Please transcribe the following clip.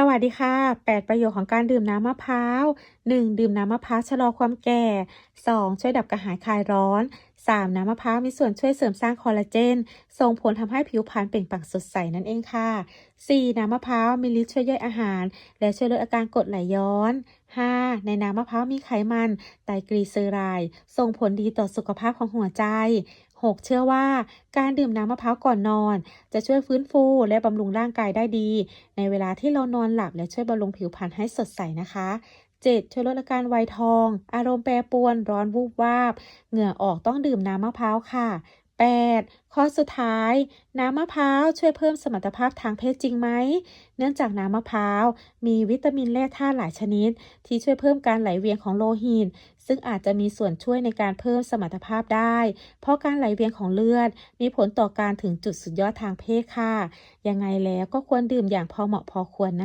สวัสดีค่ะ 8 ประโยชน์ของการดื่มน้ำมะพร้าว 1. ดื่มน้ำมะพร้าวชะลอความแก่ 2. ช่วยดับกระหายคลายร้อน 3. น้ำมะพร้าวมีส่วนช่วยเสริมสร้างคอลลาเจน ส่งผลทำให้ผิวพรรณเปล่งปลั่งสดใสนั่นเองค่ะ 4. น้ำมะพร้าวมีฤทธิ์ช่วยย่อยอาหาร และช่วยลดอาการกรดไหลย้อน 5. ในน้ำมะพร้าวมีไขมัน ไตรกลีเซอไรด์ส่งผลดีต่อสุขภาพของหัวใจ 6. เชื่อว่าการดื่มน้ำมะพร้าวก่อนนอน จะช่วยฟื้นฟูและบำรุงร่างกายได้ดี ในเวลาที่เรานอนหลับและช่วยบำรุงผิวพรรณให้สดใสนะคะ 7. ช่วยลดอาการไวยทอง อารมณ์แปรปรวน ร้อนวูบวาบ เหงื่อออกต้องดื่มน้ำมะพร้าวค่ะ 8. ข้อสุดท้าย น้ำมะพร้าวช่วยเพิ่มสมรรถภาพทางเพศจริงไหม เนื่องจากน้ำมะพร้าวมีวิตามินแร่ธาตุหลายชนิด ที่ช่วยเพิ่มการไหลเวียนของโลหิต ซึ่งอาจจะมีส่วนช่วยในการเพิ่มสมรรถภาพได้ เพราะการไหลเวียนของเลือด มีผลต่อการถึงจุดสุดยอดทางเพศค่ะ ยังไงแล้วก็ควรดื่มอย่างพอเหมาะพอควรนะ